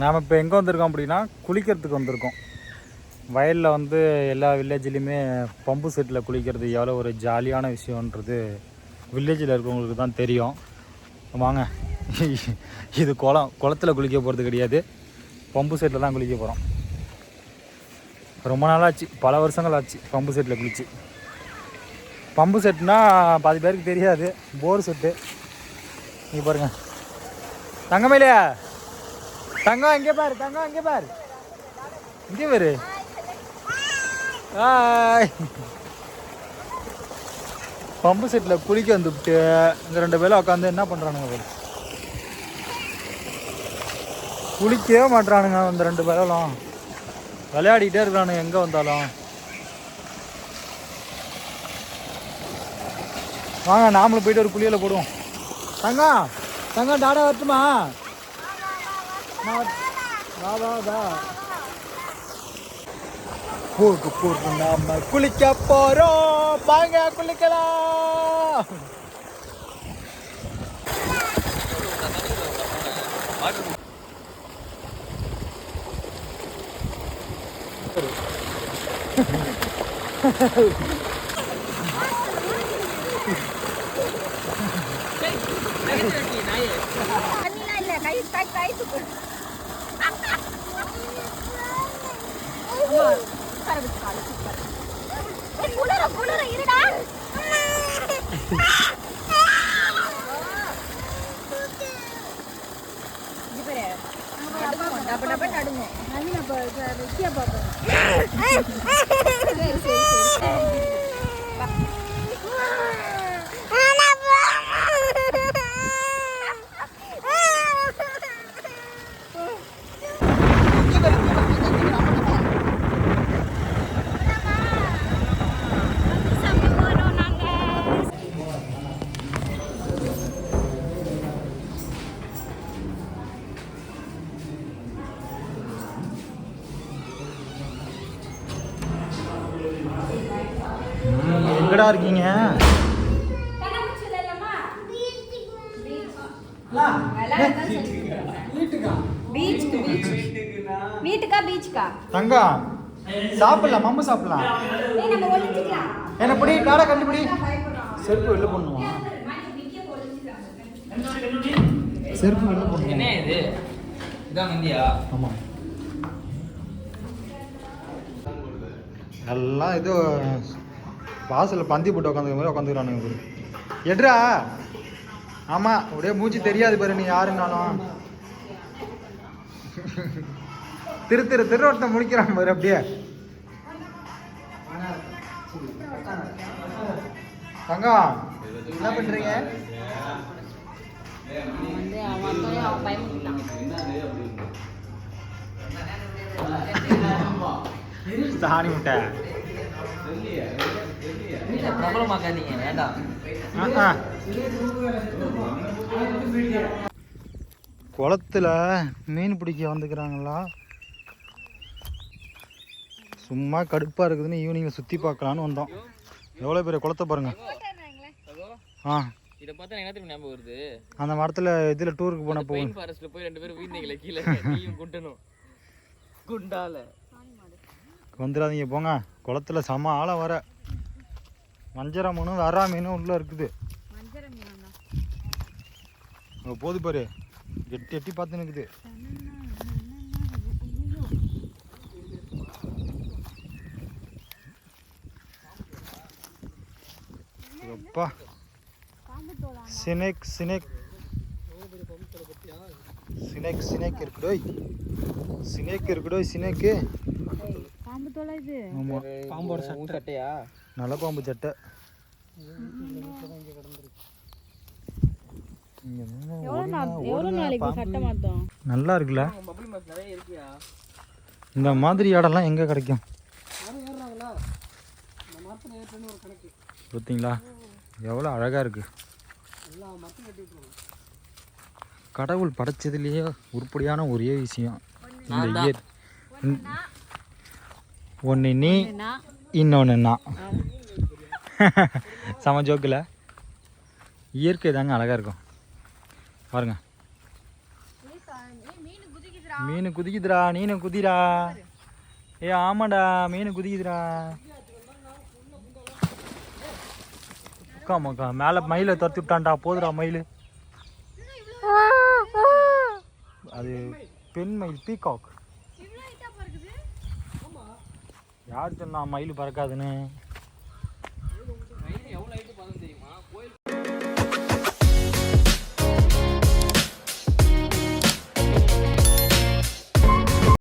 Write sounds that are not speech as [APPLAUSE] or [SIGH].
நாம் இப்போ எங்கே வந்திருக்கோம் அப்படின்னா குளிக்கிறதுக்கு வந்திருக்கோம். வயலில் வந்து எல்லா வில்லேஜ்லேயுமே பம்பு செட்டில் குளிக்கிறது எவ்வளோ ஒரு ஜாலியான விஷயன்றது வில்லேஜில் இருக்கவங்களுக்கு தான் தெரியும். வாங்க. இது குளம் குளத்துல குளிக்க போகிறது கிடையாது. பம்பு செட்டில் தான் குளிக்க போகிறோம் ரொம்ப நாளாச்சு பல வருஷங்கள் ஆச்சு பம்பு செட்டில் குளிச்சு. பம்பு செட்னா பாதி பேருக்கு தெரியாது போர் செட்டு. நீ பாருங்க. தங்கமேலையா? தங்கம் இங்கே பாரு தங்கம் இங்கே பாரு. இங்கே பாரு ஹாய் பம்பு செட்டில் குளிக்க வந்துவிட்டு இந்த ரெண்டு பேரும் உட்காந்து என்ன பண்ணுறானுங்க பாரு. குளிக்கவே மாட்றானுங்க இந்த ரெண்டு பேரெல்லாம். விளையாடிக்கிட்டே இருக்கிறானுங்க எங்கே வந்தாலும். வாங்க நாமளும் போயிட்டு ஒரு குழியில் போடுவோம். தங்கம் தங்கம் டாடா வரட்டுமா? நான் வர- வா வா வா போக்கு போக்கு நாம குளிக்க போறோம். வாங்க குளிக்கலாம். கை கை கை துப்பு வெட்டியா வச்சு [LAUGHS] எங்கடா இருக்கீங்க? வீட்டுக்கா பீச்சுக்கா? தங்கம் சாப்பிடலாம் மம்மு சாப்பிடலாம். ஏய் நம்ம ஒளிஞ்சுக்கலாம். என்ன பிடி டாடா கண்டுபிடி. செருப்பு வெளில பண்ணுவா செருப்பு வெளில என்ன பண்ணுவா இது இதான் இந்தியா ஆமாம் எல்லாம் இது வாசலில் பந்தி போட்டு உட்காந்துக்கிற மாதிரி உட்காந்துக்கிறானுங்க பாரு எட்ரா? ஆமாம் அப்படியே மூச்சு தெரியாது பாரு நீ யாருன்னாலும். திரு திரு திரு ஒருத்தன் முடிக்கிறான் பாரு அப்படியே. தங்கம் என்ன பண்ணுறீங்க அவன் சாணி முட்டை. பிரபலமாக்காதீங்க வேண்டாம். குளத்துல மீன் பிடிக்க வந்துக்கிறாங்களா? சும்மா கடுப்பாக இருக்குதுன்னு ஈவினிங்கில் சுற்றி பார்க்கலான்னு வந்தோம். எவ்வளோ பெரிய குளத்தை பாருங்க. ஆ. இதை பார்த்தா என்ன திரும்ப ஞாபகம் வருது? அந்த மரத்தில் இதில் டூருக்கு போன ஃபாரஸ்ட்ல போய் ரெண்டு பேரும் வீந்தீங்களே கீழே நீயும் குண்டணும் குண்டால. வந்துடாதீங்க போங்க. குளத்துல செம ஆழம் வர. வஞ்சர மீனும் வரா மீனும் உள்ளே இருக்குது. அங்கே போது பாரு. எட்டி எட்டி பார்த்து நிற்குது எப்பா. Snake snake. சினேக் சினேக் இருக்குடோய். சினேக் இருக்குடோய் சினேக்கு. பாம்பு தோலை இது? ஆமா. பாம்போட சட்டையா நல்ல பாம்பு சட்டை. நல்லா இருக்குல்ல? இந்த மாதிரி இடம்லாம் எங்க கிடைக்கும்? பார்த்தீங்களா எவ்வளோ அழகா இருக்கு. கடவுள் படைச்சதுலேயே உருப்படியான ஒரே விஷயம். இந்த இயற் ஒன்று நீ இன்னொன்று நான் [LAUGHS] செம ஜோக்கில் இயற்கை தாங்க அழகாக இருக்கும். பாருங்க. மீன் குதிக்குதுடா நீனு குதிடா ஏ ஆமாடா மீன் குதிக்குதுடா. அக்கா மக்கா மேலே மயிலை துரத்தி விட்டான்டா போதுடா மயில். அது பெண் மயில் பீகாக். யார் சொன்னா மயில் பறக்காதுன்னு?